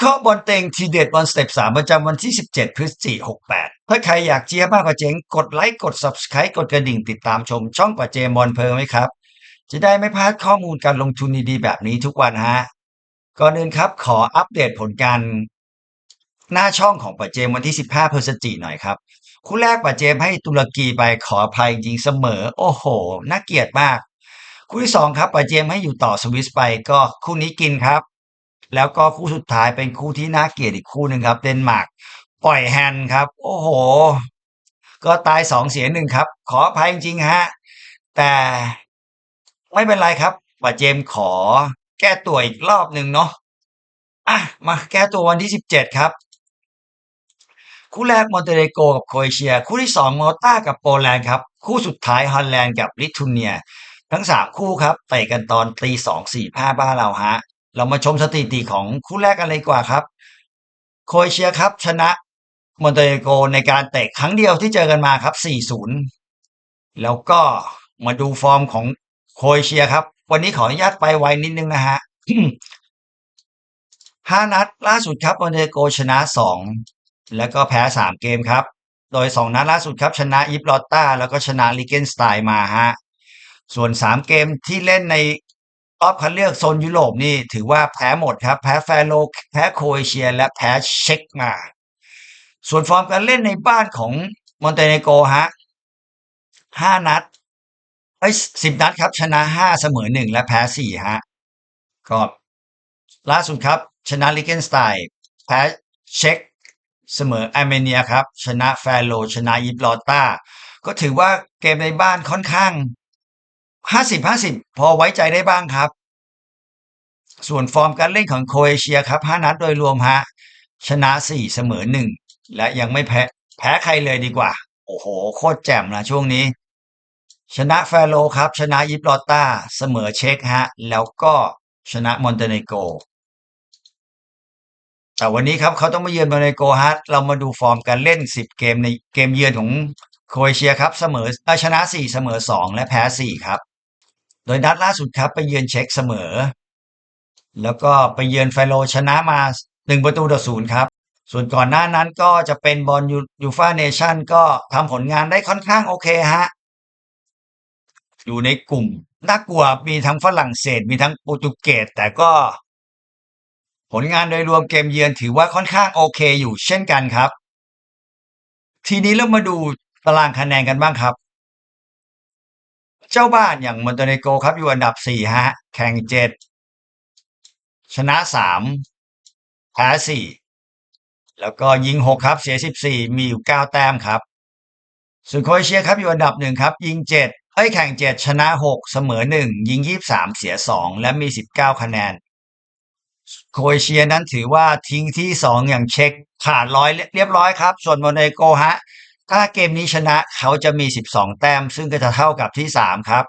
ข้อบอลเต็งทีเด็ดบอลสเต็ปสามประจำวันที่ 17 พฤศจิกายน68 ถ้าใครอยากเชียร์มากกว่าเจ๋ง กดไลค์ กด Subscribe กดกระดิ่งติดตามชมช่องกว่าเจมบอลเพลิงไหมครับ จะได้ไม่พลาดข้อมูลการลงทุนดีๆ แบบนี้ทุกวันฮะ ก่อนอื่นครับขออัปเดตผลการ หน้าช่องของปัจเจมวันที่ 15 พฤศจิกายนหน่อยครับ คู่แรกปัจเจมให้ตุรกีไปขออภัยยิงเสมอ โอ้โห น่าเกลียดมาก คู่ที่สองครับปัจเจมให้อยู่ต่อสวิสไปก็คู่นี้กินครับ แล้วก็คู่สุดท้ายเป็นคู่ที่น่าเกลียดอีกคู่หนึ่งครับ เดนมาร์กปล่อยแฮนด์ครับ โอ้โห ก็ตายสองเสียหนึ่งครับ ขออภัยจริงๆฮะ แต่ไม่เป็นไรครับปัจเจมขอแก้ตัวอีกรอบหนึ่งเนาะอะมาแก้ตัววันที่สิบเจ็ดครับ คู่แรกมอนเตเนโกกับโครเอเชีย คู่ที่สองมอลตากับโปแลนด์ครับ คู่สุดท้ายฮอลแลนด์กับลิทัวเนีย ทั้งสามคู่ครับเตะกันตอนตีสองสี่ห้าบ้านเราฮะ เรามาชมสถิติของคู่แรกกันเลยกว่าครับ โคเอเชียครับ ชนะมอนเตเนโกในการเตะครั้งเดียวที่เจอกันมาครับ 4-0 แล้วก็มาดูฟอร์มของโคเอเชียครับ วันนี้ขออนุญาตไปไวนิดนึงนะฮะห้านัดล่าสุดครับมอนเตเนโกชนะสองแล้วก็แพ้สามเกมครับ โดยสองนัดล่าสุดครับ ชนะยิปลอตตาแล้วก็ชนะลิเกนสไตน์มาฮะส่วนสามเกมที่เล่นใน รอบคัดเลือกโซนยุโรปนี่ถือว่าแพ้หมดครับ แพ้แฟโลแพ้โครเอเชีย และแพ้เช็กมา ส่วนฟอร์มการเล่นในบ้านของมอนเตเนโกฮะห้านัดเอ้สิบนัดครับ ชนะห้าเสมอหนึ่งและแพ้สี่ฮะก็ล่าสุดครับ ชนะลิเกนสไตน์แพ้เช็กเสมออาร์เมเนียครับ ชนะแฟโลชนะยิปลอตตาก็ถือว่าเกมในบ้านค่อนข้าง ห้าสิบห้าสิบพอไว้ใจได้บ้างครับ ส่วนฟอร์มการเล่นของโคเอเชียครับห้านัดโดยรวมฮะชนะสี่เสมอหนึ่งและยังไม่แพ้แพ้ใครเลยดีกว่า โอ้โห โคตรแจ่มนะช่วงนี้ ชนะแฟโลครับ ชนะยิปลอตตาเสมอเช็กฮะ แล้วก็ชนะมอนเตเนโกแต่วันนี้ครับเขาต้องมาเยือนมอนเตเนโกฮะเรามาดูฟอร์มการเล่นสิบเกมในเกมเยือนของโครเอเชียครับเสมอเอ่อชนะสี่เสมอสองและแพ้สี่ครับ โดยนัดล่าสุดครับไปเยือนเช็กเสมอ แล้วก็ไปเยือนไฟโลชนะมาหนึ่งประตูต่อศูนย์ครับ ส่วนก่อนหน้านั้นก็จะเป็นบอลยูยูฟาเนชั่นก็ทำผลงานได้ค่อนข้างโอเคฮะ อยู่ในกลุ่มน่ากลัวมีทั้งฝรั่งเศส มีทั้งโปรตุเกสแต่ก็ ผลงานโดยรวมเกมเยือนถือว่าค่อนข้างโอเคอยู่เช่นกันครับ ทีนี้เรามาดูตารางคะแนนกันบ้างครับ เจ้าบ้านอย่างมอนเตเนโกครับอยู่อันดับสี่ฮะ แข่งเจ็ดชนะสามแพ้สี่แล้วก็ยิงหกครับเสียสิบสี่มีอยู่เก้าแต้มครับ ส่วนโครเอเชียครับอยู่อันดับหนึ่งครับ ยิงเจ็ดเอ้ยแข่งเจ็ดชนะหกเสมอหนึ่งยิงยี่สามเสียสองและมีสิบเก้าคะแนนโครเอเชียนั้นถือว่าทิ้งที่สองอย่างเช็คขาดร้อยเรียบร้อยครับ ส่วนมอนเตเนโกฮะ ถ้าเกมนี้ชนะเขาจะมี 12 แต้ม ซึ่งก็จะเท่ากับที่ 3 ครับ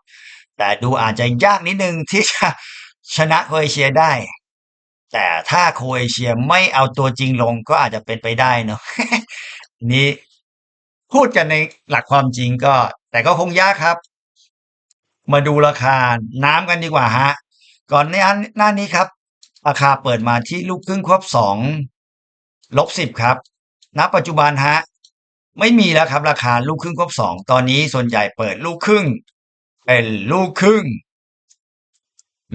แต่ดูอาจจะยากนิดนึงที่จะชนะโครเอเชียได้ แต่ถ้าโครเอเชียไม่เอาตัวจริงลงก็อาจจะเป็นไปได้เนาะนี่พูดกันในหลักความจริงก็ แต่ก็คงยากครับ มาดูราคาน้ำกันดีกว่าฮะ ก่อนหน้าหน้านี้ครับ ราคาเปิดมาที่ลูกครึ่งควบสองลบสิบครับณปัจจุบันฮะ ไม่มีแล้วครับ ราคาลูกครึ่งควบสองตอนนี้ส่วนใหญ่เปิดลูกครึ่ง เป็นลูกครึ่ง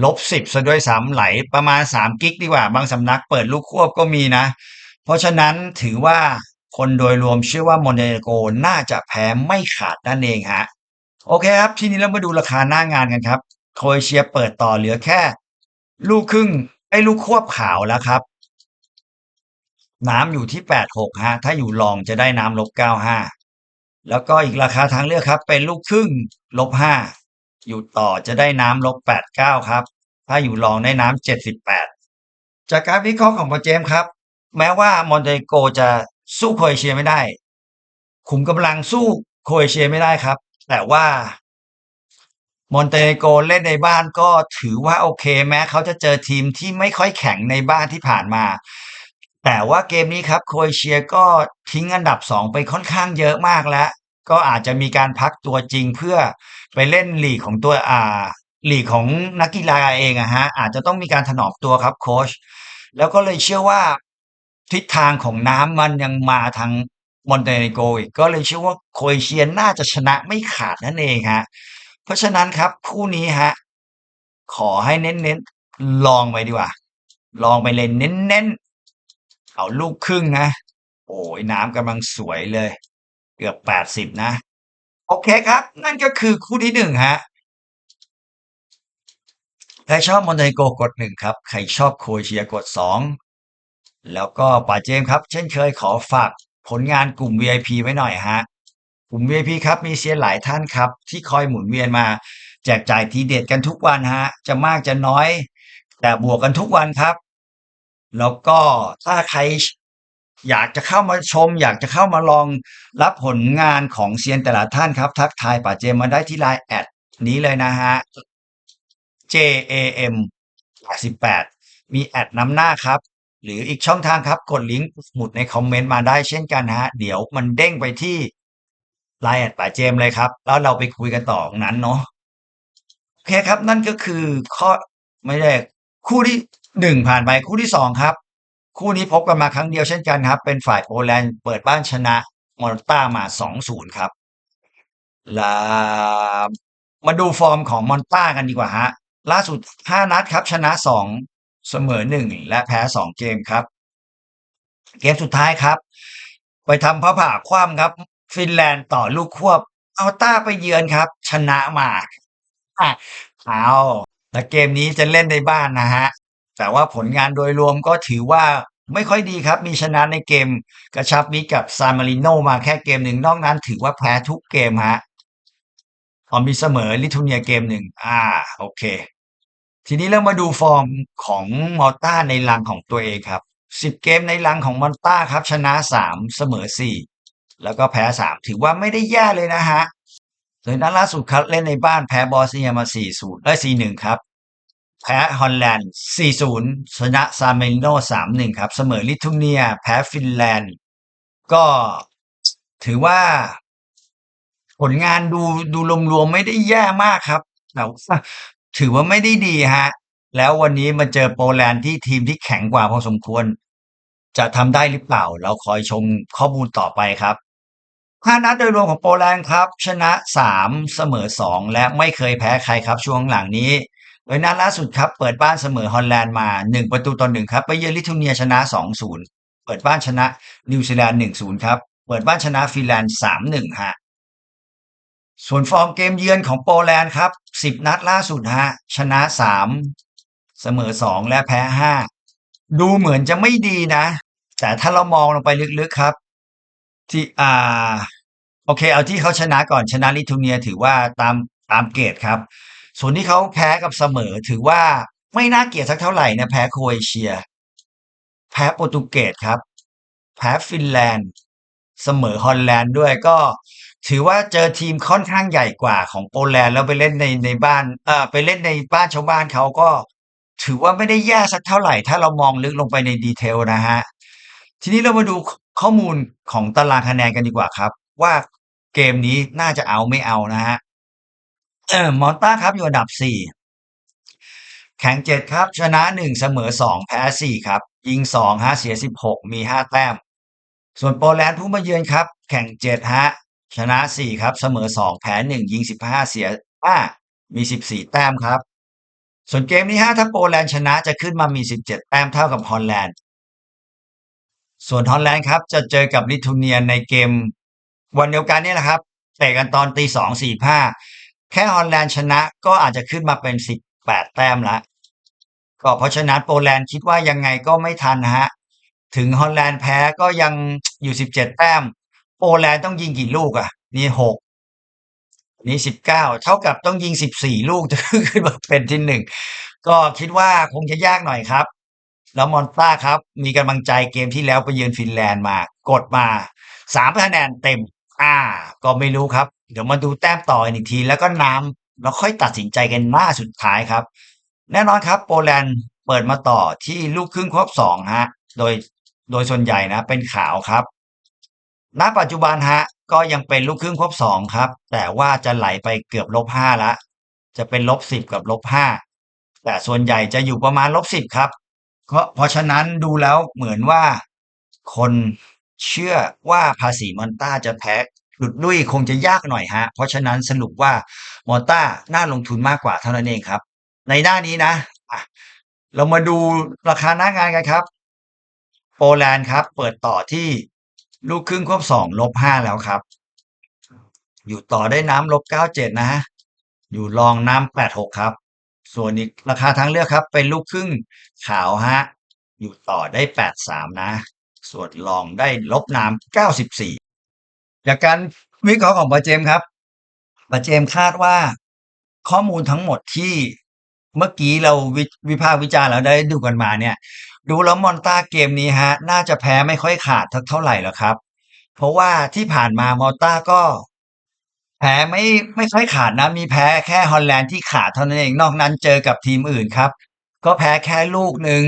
ลบสิบซะด้วยซ้ำไหลประมาณสามกิกดีกว่า บางสำนักเปิดลูกควบก็มีนะ เพราะฉะนั้นถือว่าคนโดยรวมเชื่อว่ามอนเตเนโกน่าจะแพ้ไม่ขาดนั่นเองฮะโอเคครับ ทีนี้เรามาดูราคาหน้างานกันครับโครเอเชียเปิดต่อเหลือแค่ ลูกครึ่งไอ้ลูกควบขาวแล้วครับ น้ำอยู่ที่แปดหกฮะถ้าอยู่ลองจะได้น้ำลบเก้าห้าแล้วก็อีกราคาทางเลือกครับ เป็นลูกครึ่งลบห้าอยู่ต่อจะได้น้ำลบแปดเก้าครับ ถ้าอยู่ลองได้น้ำเจ็ดสิบแปดจากการวิเคราะห์ของโปรเจมครับ แม้ว่ามอนเตโกจะสู้โครเอเชียไม่ได้ ขุมกำลังสู้โครเอเชียไม่ได้ครับ แต่ว่ามอนเตโกเล่นในบ้านก็ถือว่าโอเค แม้เขาจะเจอทีมที่ไม่ค่อยแข็งในบ้านที่ผ่านมา แต่ว่าเกมนี้ครับโครเอเชียก็ทิ้งอันดับสองไปค่อนข้างเยอะมากแล้ว ก็อาจจะมีการพักตัวจริงเพื่อไปเล่นลีกของตัวอ่าลีกของนักกีฬาเองอะฮะอาจจะต้องมีการถนอมตัวครับโค้ชแล้วก็เลยเชื่อว่าทิศทางของน้ำมันยังมาทางมอนเตเนโกรอีกก็เลยเชื่อว่าโครเอเชียน่าจะชนะไม่ขาดนั่นเองฮะเพราะฉะนั้นครับคู่นี้ฮะขอให้เน้นๆลองไปดีกว่า ลองไปเลยเน้นๆ เอาลูกครึ่งนะ โอ้ยน้ำกำลังสวยเลย เกือบแปดสิบนะ โอเคครับ นั่นก็คือคู่ที่หนึ่งฮะใครชอบมอนเตโกกดหนึ่งครับ ใครชอบโคเชียกดสองแล้วก็ป่าเจมส์ครับ เช่นเคยขอฝากผลงานกลุ่ม VIP ไว้หน่อยฮะกลุ่ม VIP ครับมีเซียนหลายท่านครับ ที่คอยหมุนเวียนมาแจกจ่ายทีเด็ดกันทุกวันฮะ จะมากจะน้อย แต่บวกกันทุกวันครับ แล้วก็ถ้าใครอยากจะเข้ามาชม อยากจะเข้ามาลองรับผลงานของเซียนแต่ละท่านครับ ทักทายป่าเจมมาได้ที่ไลน์แอดนี้เลยนะฮะ JAM 88มีแอดนำหน้าครับ หรืออีกช่องทางครับ กดลิงก์หมุดในคอมเมนต์มาได้เช่นกันฮะ เดี๋ยวมันเด้งไปที่ไลน์แอดป่าเจมเลยครับ แล้วเราไปคุยกันต่อตรงนั้นเนาะโอเคครับ นั่นก็คือข้อไม่ได้คู่ที่ หนึ่งผ่านไปคู่ที่สองครับ คู่นี้พบกันมาครั้งเดียวเช่นกันครับ เป็นฝ่ายโปแลนด์เปิดบ้านชนะมอลต้ามา2-0ครับล้วมาดูฟอร์มของมอนต้ากันดีกว่าฮะล่าสุด5นัดครับชนะ2เสมอ1และแพ้2เกมครับ เกมสุดท้ายครับ ไปทำพระผ่าคว่ำครับ ฟินแลนด์ต่อลูกควบเอาต้าไปเยือนครับ ชนะมาอะเอาและเกมนี้จะเล่นในบ้านนะฮะ แต่ว่าผลงานโดยรวมก็ถือว่าไม่ค่อยดีครับ มีชนะในเกมกระชับมิตรกับซานมาริโนมาแค่เกมหนึ่งนอกนั้นถือว่าแพ้ทุกเกมฮะพอมีเสมอลิทัวเนียเกมหนึ่งอ่าโอเค ทีนี้เรามาดูฟอร์มของมอลต้าในรังของตัวเองครับสิบเกมในรังของมอลต้าครับ ชนะสามเสมอสี่แล้วก็แพ้สามถือว่าไม่ได้แย่เลยนะฮะโดยนัดล่าสุดครับเล่นในบ้านแพ้บอสเนียมาสี่ศูนย์ได้สี่หนึ่งครับ แพ้ฮอลแลนด์ 4-0 ชนะซานมาริโน3-1 ครับ เสมอลิทัวเนีย แพ้ฟินแลนด์ ก็ถือว่า ผลงานดูดูรวมๆไม่ได้แย่มากครับแต่ถือว่าไม่ได้ดีฮะ แล้ววันนี้มาเจอโปแลนด์ที่ทีมที่แข็งกว่าพอสมควร จะทำได้หรือเปล่า เราคอยชมข้อมูลต่อไปครับห้านัดโดยรวมของโปแลนด์ครับ ชนะ3เสมอ2และไม่เคยแพ้ใครครับช่วงหลังนี้ โดยนัดล่าสุดครับ เปิดบ้านเสมอฮอลแลนด์มา 1 ประตูต่อ1ครับไปเยือนลิทัวเนียชนะ 2-0 เปิดบ้านชนะนิวซีแลนด์1-0 ครับ เปิดบ้านชนะฟินแลนด์3-1ฮะส่วนฟอร์มเกมเยือนของโปแลนด์ครับ 10 นัดล่าสุดฮะชนะ 3 เสมอ 2 และแพ้ 5 ดูเหมือนจะไม่ดีนะ แต่ถ้าเรามองลงไปลึกๆครับที่อ่าโอเค เอาที่เขาชนะก่อนชนะลิทัวเนียถือว่าตามตามเกรดครับ ส่วนที่เขาแพ้กับเสมอถือว่าไม่น่าเกลียดสักเท่าไหร่นะแพ้โครเอเชีย แพ้โปรตุเกสครับ แพ้ฟินแลนด์ เสมอฮอลแลนด์ด้วยก็ถือว่าเจอทีมค่อนข้างใหญ่กว่าของโปแลนด์แล้วไปเล่นในในบ้านเอ่อไปเล่นในบ้านชาวบ้านเขาก็ ถือว่าไม่ได้แย่สักเท่าไหร่ ถ้าเรามองลึกลงไปในดีเทลนะฮะทีนี้เรามาดูข้อมูลของตารางคะแนนกันดีกว่าครับ ว่าเกมนี้น่าจะเอาไม่เอานะฮะ เออมอนต้าครับอยู่อันดับสี่แข่งเจ็ดครับ ชนะหนึ่งเสมอสองแพ้สี่ครับ ยิงสองฮะเสียสิบหกมีห้าแต้ม ส่วนโปแลนด์ผู้มาเยือนครับ แข่งเจ็ดฮะชนะสี่ครับเสมอสองแพ้หนึ่งยิงสิบห้าเสียห้ามีสิบสี่แต้มครับ ส่วนเกมนี้ฮะถ้าโปแลนด์ชนะจะขึ้นมามีสิบเจ็ดแต้มเท่ากับฮอลแลนด์ ส่วนฮอลแลนด์ครับจะเจอกับลิทัวเนียในเกม วันเดียวกันเนี่ยนะครับเตะกันตอนตีสองสี่ห้า แค่ฮอลแลนด์ชนะก็อาจจะขึ้นมาเป็นสิบแปดแต้มละก็เพราะฉะนั้นโปแลนด์คิดว่ายังไงก็ไม่ทันฮะ ถึงฮอลแลนด์แพ้ก็ยังอยู่สิบเจ็ดแต้ม โปแลนด์ต้องยิงกี่ลูกอะ นี่หกนี่สิบเก้าเท่ากับต้องยิงสิบสี่ลูกจะขึ้นมาเป็นที่หนึ่งก็คิดว่าคงจะยากหน่อยครับ แล้วมอนต้าครับ มีกำลังใจเกมที่แล้วไปเยือนฟินแลนด์มากดมาสามคะแนนเต็ม อ่า ก็ไม่รู้ครับ เดี๋ยวมาดูแต้มต่ออีกที แล้วก็น้ำแล้วค่อยตัดสินใจกันหน้าสุดท้ายครับ แน่นอนครับ โปแลนด์เปิดมาต่อที่ลูกครึ่งครบสองฮะ โดยโดยส่วนใหญ่นะเป็นขาวครับณปัจจุบันฮะ ก็ยังเป็นลูกครึ่งครบสองครับ แต่ว่าจะไหลไปเกือบลบห้าละ จะเป็นลบสิบกับลบห้าแต่ส่วนใหญ่จะอยู่ประมาณลบสิบครับเพราะเพราะฉะนั้นดูแล้วเหมือนว่าคน เชื่อว่าภาษีมอนต้าจะแพ้หลุดลุยคงจะยากหน่อยฮะ เพราะฉะนั้นสรุปว่ามอนต้าน่าลงทุนมากกว่าเท่านั้นเองครับ ในหน้านี้นะะเรามาดูราคาหน้างานกันครับ โปแลนด์ครับ เปิดต่อที่ลูกครึ่งควบสองลบห้าแล้วครับ อยู่ต่อได้น้ำลบเก้าเจ็ดนะฮะอยู่รองน้ำแปดหกครับ ส่วนอีกราคาทางเลือกครับ เป็นลูกครึ่งขาวฮะ อยู่ต่อได้แปดสามนะ ส่วนรองได้ลบน้ำเก้าสิบสี่จากการวิเคราะห์ของปาเจมครับปาเจมคาดว่าข้อมูลทั้งหมดที่เมื่อกี้เราวิวพากษ์วิจารณ์แล้วได้ดูกันมาเนี่ย ดูแล้วมอนตาเกมนี้ฮะ น่าจะแพ้ไม่ค่อยขาดเท่าไหร่แล้วครับ เพราะว่าที่ผ่านมามอลตาก็ แพ้ไม่ไม่ค่อยขาดนะ มีแพ้แค่ฮอลแลนด์ที่ขาดเท่านั้นเองนอกนั้นเจอกับทีมอื่นครับ ก็แพ้แค่ลูกหนึ่ง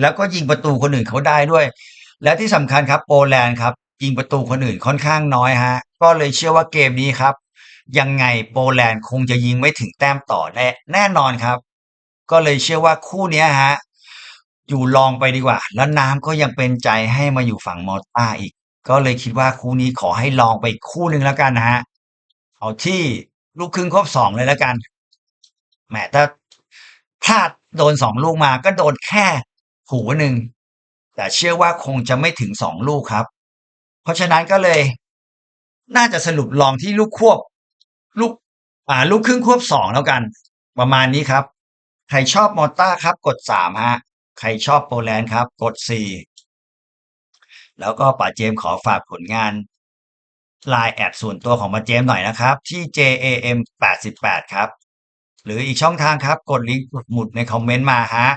แล้วก็ยิงประตูคนอื่นเขาได้ด้วย และที่สำคัญครับโปแลนด์ครับยิงประตูคนอื่นค่อนข้างน้อยฮะก็เลยเชื่อว่าเกมนี้ครับ ยังไงโปแลนด์คงจะยิงไม่ถึงแต้มต่อแน่แน่นอนครับ ก็เลยเชื่อว่าคู่นี้ฮะอยู่ลองไปดีกว่า แล้วน้ำก็ยังเป็นใจให้มาอยู่ฝั่งมอต้าอีก ก็เลยคิดว่าคู่นี้ขอให้ลองไปอีกคู่หนึ่งแล้วกันนะฮะเอาที่ลูกครึ่งครบสองเลยแล้วกันแหมถ้าพลาดโดนสองลูกมาก็โดนแค่หูหนึ่ง แต่เชื่อว่าคงจะไม่ถึงสองลูกครับ เพราะฉะนั้นก็เลย น่าจะสรุปลองที่ลูกควบ ลูกอ่าลูกครึ่งควบสองแล้วกัน ประมาณนี้ครับ ใครชอบมอต้าครับ กดสามฮะ ใครชอบโปแลนด์ครับ กดสี่แล้วก็ป๋าเจมส์ขอฝากผลงานไลน์แอดส่วนตัวของมาเจมส์หน่อยนะครับ ที่ JAM 88ครับ หรืออีกช่องทางครับ กดลิงก์กดหมุดในคอมเมนต์มาฮะ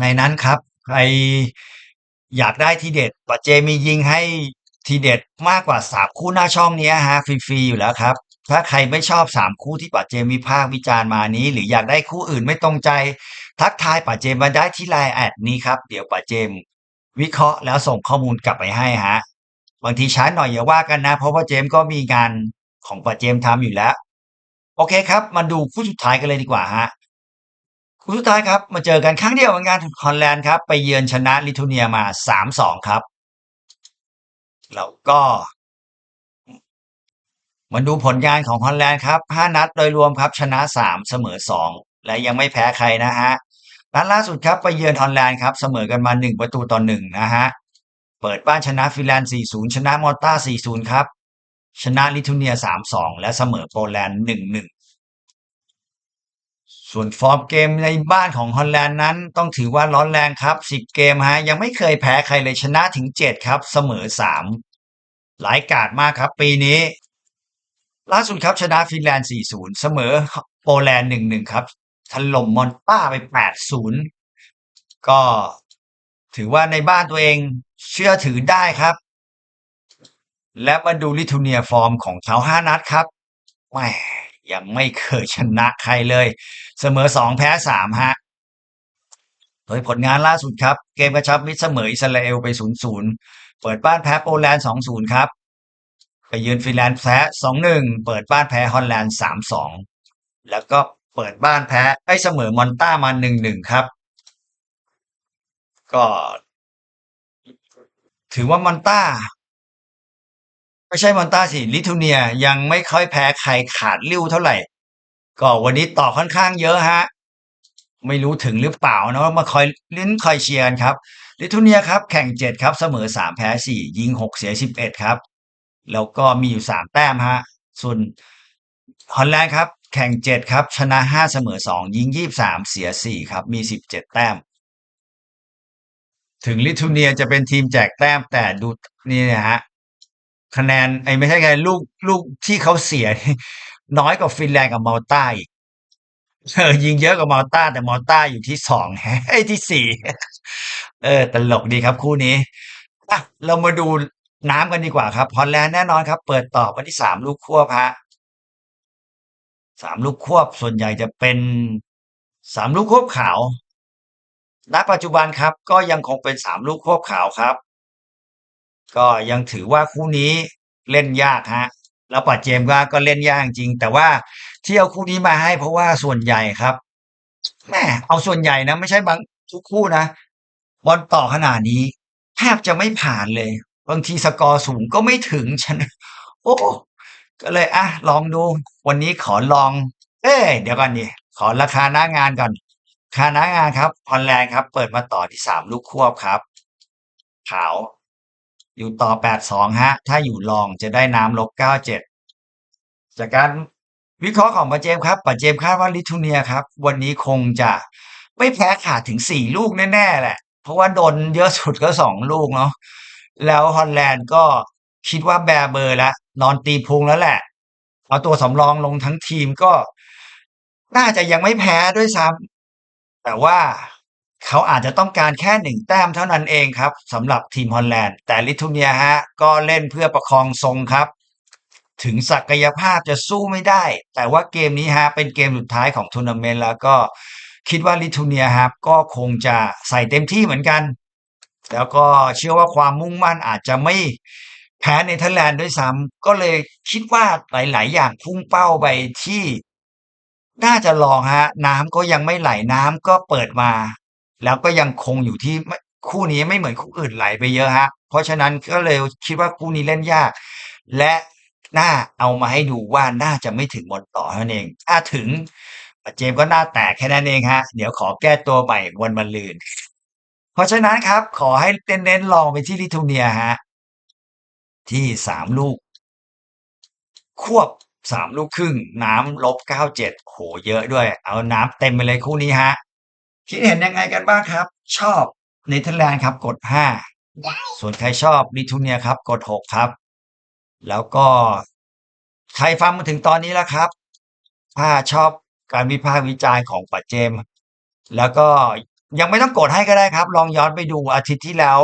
ในนั้นครับ ใครอยากได้ทีเด็ดป๋าเจมียิงให้ทีเด็ดมากกว่าสามคู่หน้าช่องเนี้ยฮะฟรีๆอยู่แล้วครับ ถ้าใครไม่ชอบสามคู่ที่ป๋าเจมส์วิพากษ์วิจารณ์มานี้ หรืออยากได้คู่อื่นไม่ตรงใจ ทักทายป๋าเจมมาได้ที่ไลน์แอดนี้ครับ เดี๋ยวป๋าเจม วิเคราะห์แล้วส่งข้อมูลกลับไปให้ฮะบางทีช้าหน่อยอย่าว่ากันนะ เพราะว่าเจมก็มีงานของป๋าเจมส์ทำอยู่แล้ว โอเคครับ มาดูคู่สุดท้ายกันเลยดีกว่าฮะ คู่สุดท้ายครับมาเจอกันครั้งเดียวเหมือนกันฮอลแลนด์ครับ ไปเยือนชนะลิทัวเนียมาสามสองครับ แล้วก็มาดูผลงานของฮอลแลนด์ครับห้านัดโดยรวมครับ ชนะสามเสมอสองและยังไม่แพ้ใครนะฮะนัดล่าสุดครับไปเยือนฮอลแลนด์ครับ เสมอกันมาหนึ่งประตูต่อหนึ่งนะฮะ เปิดบ้านชนะฟินแลนด์ 4-0 ชนะมอลต้า4-0 ครับ ชนะลิทัวเนีย 3-2 และเสมอโปแลนด์ 1-1 ส่วนฟอร์มเกมในบ้านของฮอลแลนด์นั้น ต้องถือว่าร้อนแรงครับ 10 เกมฮะยังไม่เคยแพ้ใครเลยชนะถึง 7 ครับ เสมอ 3 หลายกาดมากครับปีนี้ ล่าสุดครับชนะฟินแลนด์ 4-0 เสมอโปแลนด์ 1-1 ครับถล่มมอนต้าไป 8-0 ก็ถือว่าในบ้านตัวเองเชื่อถือได้ครับ และมาดูลิทัวเนียฟอร์มของเขาห้านัดครับแหม ยังไม่เคยชนะใครเลย เสมอสองแพ้สามฮะ โดยผลงานล่าสุดครับ เกมกระชับมิตรเสมออิสราเอลไปศูนย์ศูนย์เปิดบ้านแพ้โปแลนด์สองศูนย์ครับ ไปเยือนฟินแลนด์แพ้สองหนึ่งเปิดบ้านแพ้ฮอลแลนด์สามสองแล้วก็เปิดบ้านแพ้ไอ้เสมอมอนต้ามาหนึ่งหนึ่งครับ ก็ ถือว่ามอนต้า ไม่ใช่มอนต้าสิลิทัวเนียยังไม่ค่อยแพ้ใครขาดริ้วเท่าไหร่ ก็วันนี้ต่อค่อนข้างเยอะฮะ ไม่รู้ถึงหรือเปล่านะมาคอยลิ้นคอยเชียร์กันครับ ลิทัวเนียครับ แข่งเจ็ดครับ เสมอสามแพ้สี่ยิงหกเสียสิบเอ็ดครับ แล้วก็มีอยู่สามแต้มฮะ ส่วนฮอลแลนด์ครับ แข่งเจ็ดครับ ชนะห้าเสมอสองยิงยี่สามเสียสี่ครับ มีสิบเจ็ดแต้มถึงลิทัวเนียจะเป็นทีมแจกแต้มแต่ดูนี่นะฮะ คะแนนไอ้ไม่ใช่ไงลูกลูกที่เขาเสีย น้อยกว่าฟินแลนด์กับมาลตาอีกเออยิงเยอะกว่ามาลตาแต่มาลตาอยู่ที่สองไอ้ที่สี่เออตลกดีครับคู่นี้อะเรามาดูน้ำกันดีกว่าครับฮอลแลนด์แน่นอนครับ เปิดต่อวันที่สามลูกควบฮะสามลูกควบส่วนใหญ่จะเป็นสามลูกควบขาวณปัจจุบันครับ ก็ยังคงเป็นสามลูกควบขาวครับ ก็ยังถือว่าคู่นี้เล่นยากฮะแล้วปัดเจมส์ก็ก็เล่นยากจริง แต่ว่าที่เอาคู่นี้มาให้เพราะว่าส่วนใหญ่ครับแม่เอาส่วนใหญ่นะ ไม่ใช่บางทุกคู่นะบอลต่อขนาดนี้แทบจะไม่ผ่านเลย บางทีสกอร์สูงก็ไม่ถึงฉันโอ้ก็เลยอะลองดู วันนี้ขอลอง เอ้เดี๋ยวก่อนดิขอราคาหน้างานก่อนราคาหน้างานครับฮอลแลนด์ครับ เปิดมาต่อที่สามลูกควบครับ ขาว อยู่ต่อแปดสองฮะ ถ้าอยู่ลองจะได้น้ำลบเก้าเจ็ดจากการวิเคราะห์ของปาเจมส์ครับปาเจมส์คาดว่าลิทัวเนียครับ วันนี้คงจะไม่แพ้ขาดถึงสี่ลูกแน่ ๆ แหละ เพราะว่าโดนเยอะสุดก็สองลูกเนาะ แล้วฮอลแลนด์ก็คิดว่าแบร์เบอร์แล้ว นอนตีพุงแล้วแหละ เอาตัวสำรองลงทั้งทีมก็ น่าจะยังไม่แพ้ด้วยซ้ำแต่ว่า เขาอาจจะต้องการแค่หนึ่งแต้มเท่านั้นเองครับสำหรับทีมฮอลแลนด์ แต่ลิทัวเนียฮะก็เล่นเพื่อประคองทรงครับ ถึงศักยภาพจะสู้ไม่ได้ แต่ว่าเกมนี้ฮะเป็นเกมสุดท้ายของทัวร์นาเมนต์แล้วก็คิดว่าลิทัวเนียครับก็คงจะใส่เต็มที่เหมือนกัน แล้วก็เชื่อว่าความมุ่งมั่นอาจจะไม่แพ้เนเธอร์แลนด์ด้วยซ้ำก็เลยคิดว่าหลาย ๆ อย่างพุ่งเป้าไปที่น่าจะลองฮะ น้ำก็ยังไม่ไหลน้ำก็เปิดมา แล้วก็ยังคงอยู่ที่คู่นี้ไม่เหมือนคู่อื่นไหลไปเยอะฮะ เพราะฉะนั้นก็เลยคิดว่าคู่นี้เล่นยาก และน่าเอามาให้ดูว่าน่าจะไม่ถึงบอลต่อเท่านั้นเองถ้าถึงเจมก็หน้าแตกแค่นั้นเองฮะ เดี๋ยวขอแก้ตัวใหม่วันมะรืน เพราะฉะนั้นครับ ขอให้เน้นๆลองไปที่ลิทัวเนียฮะ ที่สามลูก ควบสามลูกครึ่ง น้ำลบเก้าเจ็ดโหเยอะด้วย เอาน้ำเต็มไปเลยคู่นี้ฮะ คิดเห็นยังไงกันบ้างครับ ชอบเนเธอร์แลนด์ครับ กดห้าส่วนใครชอบลิทัวเนียครับ กดหกครับ แล้วก็ใครฟังมาถึงตอนนี้แล้วครับ ถ้าชอบการวิพากษ์วิจารณ์ของปัจเจม แล้วก็ยังไม่ต้องกดให้ก็ได้ครับ ลองย้อนไปดูอาทิตย์ที่แล้ว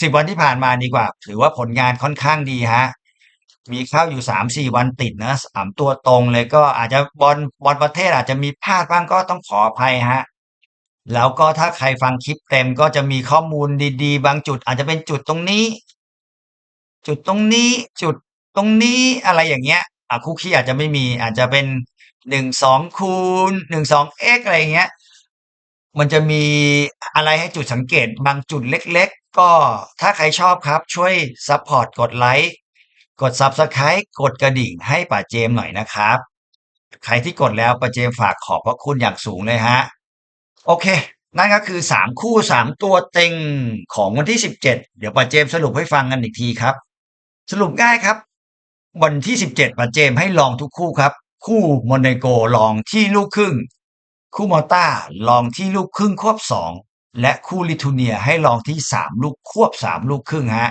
สิบวันที่ผ่านมาดีกว่า ถือว่าผลงานค่อนข้างดีฮะมีเข้าอยู่สามสี่วันติดนะสามตัวตรงเลยก็อาจจะบอลบอลประเทศอาจจะมีพลาดบ้างก็ต้องขออภัยฮะ แล้วก็ถ้าใครฟังคลิปเต็มก็จะมีข้อมูลดีๆ บางจุดอาจจะเป็นจุดตรงนี้ จุดตรงนี้จุดตรงนี้อะไรอย่างเงี้ยอะคุกคี้อาจจะไม่มีอาจจะเป็นหนึ่งสองคูณหนึ่งสองเอ็กอะไรเงี้ย มันจะมีอะไรให้จุดสังเกตบางจุดเล็ก ๆ ก็ถ้าใครชอบครับช่วยซัพพอร์ตกดไลค์กด Subscribe กดกระดิ่งให้ป่าเจมหน่อยนะครับ ใครที่กดแล้วป่าเจมฝากขอบพระคุณอย่างสูงเลยฮะ โอเค นั่นก็คือสามคู่สามตัวเต็งของวันที่สิบเจ็ดเดี๋ยวป่าเจมสรุปให้ฟังกันอีกทีครับ สรุปง่ายครับ วันที่สิบเจ็ดป่าเจมให้ลองทุกคู่ครับ คู่มอนเนโกลองที่ลูกครึ่ง คู่มอต้าลองที่ลูกครึ่งควบสองและคู่ลิทูเนียให้ลองที่สามลูกควบสามลูกครึ่งฮะ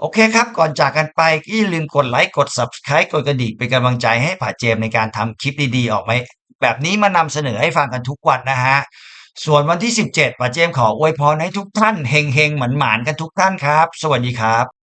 โอเคครับ ก่อนจากกันไปก็อย่าลืมกดไลค์ กด Subscribe กดกระดิ่งเป็นกำลังใจให้ป่าเจมในการทำคลิปดีๆ ออกมา แบบนี้มานำเสนอให้ฟังกันทุกวันนะฮะ ส่วนวันที่ 17ป้าเจมขออวยพรให้ทุกท่านเฮงๆหมันๆกันทุกท่านครับ สวัสดีครับ